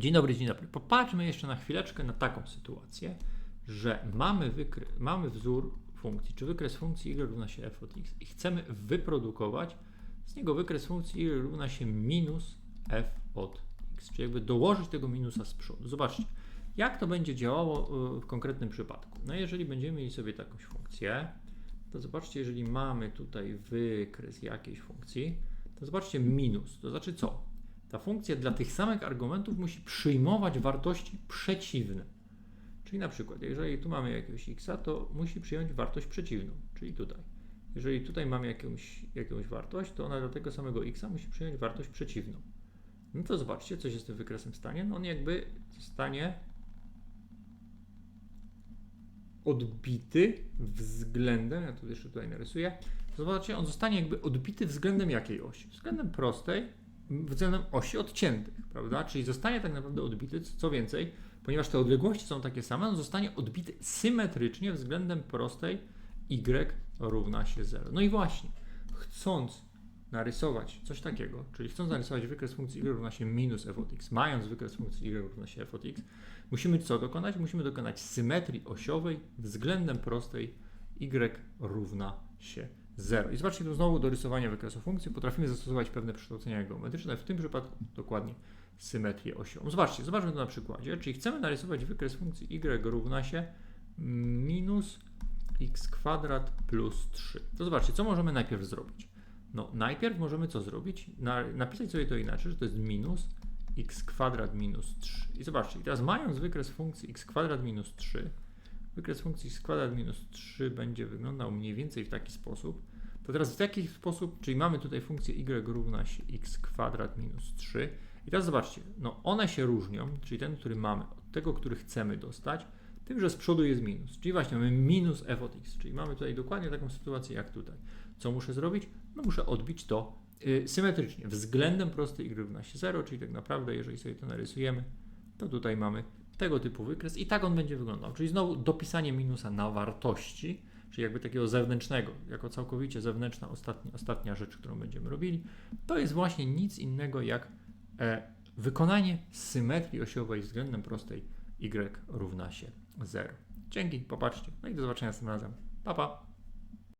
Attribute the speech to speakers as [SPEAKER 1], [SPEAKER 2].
[SPEAKER 1] Dzień dobry, dzień dobry. Popatrzmy jeszcze na chwileczkę na taką sytuację, że mamy, mamy wzór funkcji, czy wykres funkcji y równa się f od x i chcemy wyprodukować z niego wykres funkcji y równa się minus f od x, czyli jakby dołożyć tego minusa z przodu. Zobaczcie, jak to będzie działało y, w konkretnym przypadku. No jeżeli będziemy mieli sobie taką funkcję, to zobaczcie, jeżeli mamy tutaj wykres jakiejś funkcji, to zobaczcie minus, to znaczy co? Ta funkcja dla tych samych argumentów musi przyjmować wartości przeciwne. Czyli na przykład, jeżeli tu mamy jakiegoś x, to musi przyjąć wartość przeciwną, czyli tutaj. Jeżeli tutaj mamy jakąś, jakąś wartość, to ona dla tego samego x musi przyjąć wartość przeciwną. No to zobaczcie, co się z tym wykresem stanie. No on jakby zostanie odbity względem, ja tu jeszcze tutaj narysuję, zobaczcie, on zostanie jakby odbity względem jakiej osi? Względem prostej, względem osi odciętych, prawda? Czyli zostanie tak naprawdę odbity, co więcej, ponieważ te odległości są takie same, on zostanie odbity symetrycznie względem prostej y równa się 0. No i właśnie, chcąc narysować coś takiego, czyli chcąc narysować wykres funkcji y równa się minus f od x, mając wykres funkcji y równa się f od x, musimy co dokonać? Musimy dokonać symetrii osiowej względem prostej y równa się 0. I zobaczcie tu znowu do rysowania wykresu funkcji potrafimy zastosować pewne przekształcenia geometryczne, w tym przypadku dokładnie symetrię osiową. Zobaczcie, zobaczmy to na przykładzie, czyli chcemy narysować wykres funkcji y równa się minus x kwadrat plus 3. To zobaczcie, co możemy najpierw zrobić? No, najpierw możemy co zrobić? Na, napisać sobie to inaczej, że to jest minus x kwadrat minus 3. I zobaczcie, i teraz mając wykres funkcji x kwadrat minus 3, wykres funkcji x kwadrat minus 3 będzie wyglądał mniej więcej w taki sposób. To teraz w jaki sposób, czyli mamy tutaj funkcję y równa się x kwadrat minus 3. I teraz zobaczcie, no one się różnią, czyli ten, który mamy, od tego, który chcemy dostać, tym, że z przodu jest minus. Czyli właśnie mamy minus f od x, czyli mamy tutaj dokładnie taką sytuację jak tutaj. Co muszę zrobić? No muszę odbić to yy, symetrycznie, względem prostej y równa się 0, czyli tak naprawdę, jeżeli sobie to narysujemy, to tutaj mamy tego typu wykres i tak on będzie wyglądał. Czyli znowu dopisanie minusa na wartości, czyli jakby takiego zewnętrznego, jako całkowicie zewnętrzna ostatnia, ostatnia rzecz, którą będziemy robili, to jest właśnie nic innego jak e, wykonanie symetrii osiowej względem prostej y równa się 0. Dzięki, popatrzcie. No i do zobaczenia następnym razem. Pa, pa.